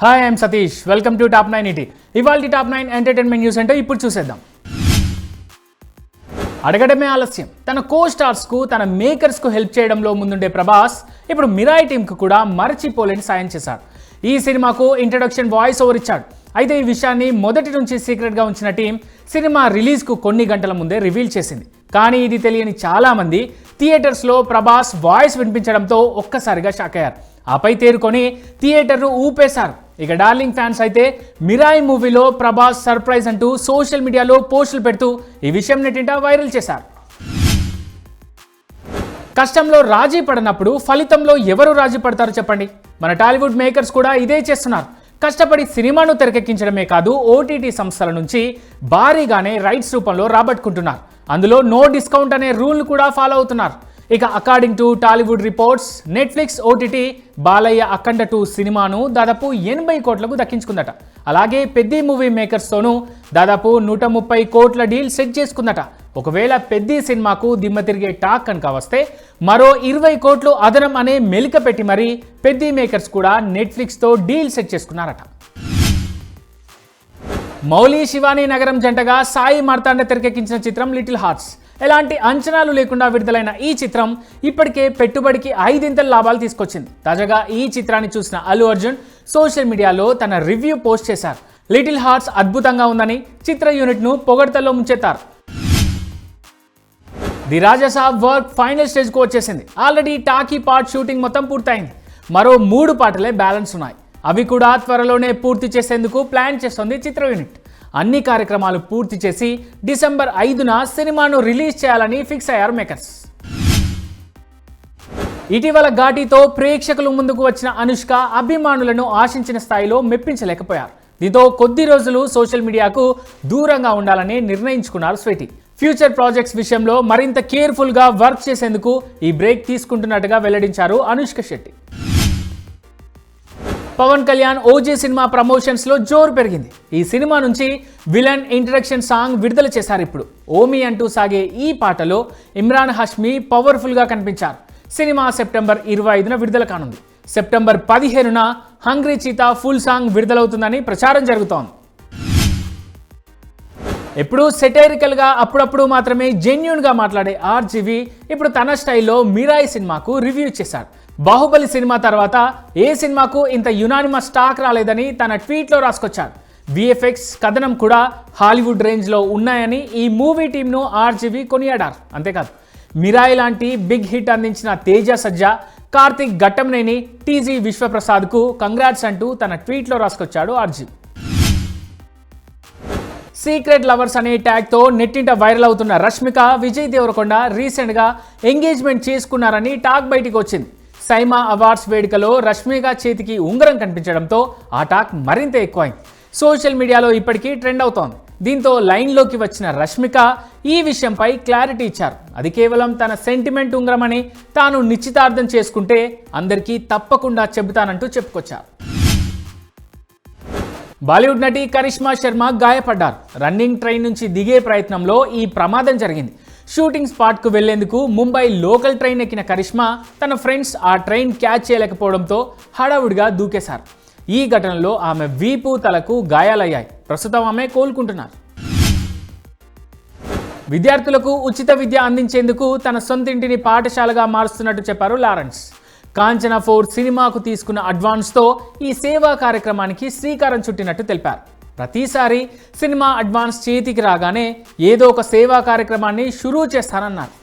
Hi I'm Satish welcome to top nine ET ఇవాళ top nine entertainment news అంటే ఇప్పుడు చూసేద్దాం. అడగడమే ఆలస్యం. తన కో స్టార్స్కు తన మేకర్స్కు హెల్ప్ చేయడంలో ముందుండే ప్రభాస్ ఇప్పుడు మిరాయి టీంకు కూడా మరచిపోలేని సాయం చేశాడు ఈ సినిమాకు ఇంట్రడక్షన్ వాయిస్ ఓవర్ ఇచ్చాడు. అయితే ఈ విషయాన్ని మొదటి నుంచి సీక్రెట్గా ఉంచిన టీం సినిమా రిలీజ్కు కొన్ని గంటల ముందే రివీల్ చేసింది. కానీ ఇది తెలియని చాలామంది థియేటర్స్లో ప్రభాస్ వాయిస్ వినిపించడంతో ఒక్కసారిగా షాక్ అయ్యారు. ఆపై తేరుకొని థియేటర్ను ఊపేశారు. ఇక డార్లింగ్ ఫ్యాన్స్ అయితే మిరాయి మూవీలో ప్రభాస్ సర్ప్రైజ్ అంటూ సోషల్ మీడియాలో పోస్టులు పెడుతూ ఈ విషయం నెట్టింట వైరల్ చేశారు. కష్టంలో రాజీ పడినప్పుడు ఫలితంలో ఎవరు రాజీ పడతారో చెప్పండి? మన టాలీవుడ్ మేకర్స్ కూడా ఇదే చేస్తున్నారు. కష్టపడి సినిమాను తెరకెక్కించడమే కాదు ఓటీటీ సంస్థల నుంచి భారీగానే రైట్స్ రూపంలో రాబట్టుకుంటున్నారు. అందులో నో డిస్కౌంట్ అనే రూల్ కూడా ఫాలో అవుతున్నారు. ఇక according to Tollywood reports Netflix OTT Balayya Akhanda two సినిమాను దాదాపు ఎనభై కోట్లకు దక్కించుకుందట. అలాగే పెద్ద మూవీ మేకర్స్తోనూ దాదాపు నూట ముప్పై కోట్ల డీల్ సెట్ చేసుకుందట. ఒకవేళ పెద్ద సినిమాకు దిమ్మ తిరిగే టాక్ కనుక వస్తే మరో ఇరవై కోట్లు అదనం అనే మెలిక పెట్టి మరీ పెద్ద మేకర్స్ కూడా నెట్ఫ్లిక్స్తో డీల్ సెట్ చేసుకున్నారట. మౌలి శివాని నగరం జంటగా సాయి మార్తాండ తెరకెక్కించిన చిత్రం లిటిల్ హార్ట్స్ ఎలాంటి అంచనాలు లేకుండా విడుదలైన ఈ చిత్రం ఇప్పటికే పెట్టుబడికి ఐదింతల లాభాలు తీసుకొచ్చింది. తాజాగా ఈ చిత్రాన్ని చూసిన అల్లు అర్జున్ సోషల్ మీడియాలో తన రివ్యూ పోస్ట్ చేశారు. లిటిల్ హార్ట్స్ అద్భుతంగా ఉందని చిత్ర యూనిట్ను పొగడ్తల్లో ముంచెత్తారు. ది రాజాసాబ్ వర్క్ ఫైనల్ స్టేజ్కు వచ్చేసింది. ఆల్రెడీ టాకీ పార్ట్ షూటింగ్ మొత్తం పూర్తయింది. మరో మూడు పాటలే బ్యాలెన్స్ ఉన్నాయి. అవి కూడా త్వరలోనే పూర్తి చేసేందుకు ప్లాన్ చేస్తోంది చిత్ర యూనిట్. అన్ని కార్యక్రమాలు పూర్తి చేసి డిసెంబర్ ఐదున సినిమాను రిలీజ్ చేయాలని ఫిక్స్ అయ్యారు మేకర్స్. ఇటీవల ఘాటీతో ప్రేక్షకుల ముందుకు వచ్చిన అనుష్క అభిమానులను ఆశించిన స్థాయిలో మెప్పించలేకపోయారు. దీంతో కొద్ది రోజులు సోషల్ మీడియాకు దూరంగా ఉండాలని నిర్ణయించుకున్నారు స్వేటి. ఫ్యూచర్ ప్రాజెక్ట్స్ విషయంలో మరింత కేర్ఫుల్గా వర్క్ చేసేందుకు ఈ బ్రేక్ తీసుకుంటున్నట్టుగా వెల్లడించారు అనుష్క శెట్టి. పవన్ కళ్యాణ్ ఓజీ సినిమా ప్రమోషన్స్లో జోరు పెరిగింది. ఈ సినిమా నుంచి విలన్ ఇంట్రడక్షన్ సాంగ్ విడుదల చేశారు ఇప్పుడు. ఓమి అంటూ సాగే ఈ పాటలో ఇమ్రాన్ హష్మి పవర్ఫుల్గా కనిపించారు. సినిమా సెప్టెంబర్ ఇరవై ఐదున విడుదల కానుంది. సెప్టెంబర్ పదిహేనున హంగ్రీ చీతా ఫుల్ సాంగ్ విడుదలవుతుందని ప్రచారం జరుగుతోంది. ఎప్పుడూ సెటైరికల్గా అప్పుడప్పుడు మాత్రమే జెన్యున్గా మాట్లాడే ఆర్జీవి ఇప్పుడు తన స్టైల్లో మీరాయి సినిమాకు రివ్యూ చేశాడు బాహుబలి సినిమా తర్వాత ఏ సినిమాకు ఇంత యునానిమస్ స్టాక్ రాలేదని తన ట్వీట్లో రాసుకొచ్చాడు విఎఫ్ఎక్స్ కథనం కూడా హాలీవుడ్ రేంజ్లో ఉన్నాయని ఈ మూవీ టీంను ఆర్జీవి కొనియాడారు. అంతేకాదు మిరాయి లాంటి బిగ్ హిట్ అందించిన తేజ సజ్జా కార్తిక్ ఘట్టంనేని టీజీ విశ్వప్రసాద్కు కంగ్రాట్స్ అంటూ తన ట్వీట్లో రాసుకొచ్చాడు ఆర్జీవి. సీక్రెట్ లవర్స్ అనే ట్యాగ్తో నెట్టింట వైరల్ అవుతున్న రష్మిక విజయ్ దేవరకొండ రీసెంట్గా ఎంగేజ్మెంట్ చేసుకున్నారని టాక్ బయటికి వచ్చింది. సైమా అవార్డ్స్ వేడుకలో రష్మిక చేతికి ఉంగరం కనిపించడంతో ఆ టాక్ మరింత ఎక్కువైంది. సోషల్ మీడియాలో ఇప్పటికీ ట్రెండ్ అవుతోంది. దీంతో లైన్లోకి వచ్చిన రష్మిక ఈ విషయంపై క్లారిటీ ఇచ్చారు. అది కేవలం తన సెంటిమెంట్ ఉంగరమని తాను నిశ్చితార్థం చేసుకుంటే అందరికీ తప్పకుండా చెబుతానంటూ చెప్పుకొచ్చారు. బాలీవుడ్ నటి కరిష్మా శర్మ గాయపడ్డారు. రన్నింగ్ ట్రైన్ నుంచి దిగే ప్రయత్నంలో ఈ ప్రమాదం జరిగింది. షూటింగ్ స్పాట్కు వెళ్ళేందుకు ముంబై లోకల్ ట్రైన్ ఎక్కిన కరిష్మా తన ఫ్రెండ్స్ ఆ ట్రైన్ క్యాచ్ చేయలేకపోవడంతో హడావుడిగా దూకేశారు. ఈ ఘటనలో ఆమె వీపు తలకు గాయాలయ్యాయి. ప్రస్తుతం ఆమె కోలుకుంటున్నారు. విద్యార్థులకు ఉచిత విద్య అందించేందుకు తన సొంతింటిని పాఠశాలగా మారుస్తున్నట్టు చెప్పారు లారెన్స్. కాంచన ఫోర్ సినిమాకు తీసుకున్న అడ్వాన్స్తో ఈ సేవా కార్యక్రమానికి శ్రీకారం చుట్టినట్టు తెలిపారు. ప్రతిసారి సినిమా అడ్వాన్స్ చేతికి రాగానే ఏదో ఒక సేవా కార్యక్రమాన్ని షురూ చేస్తానన్నారు.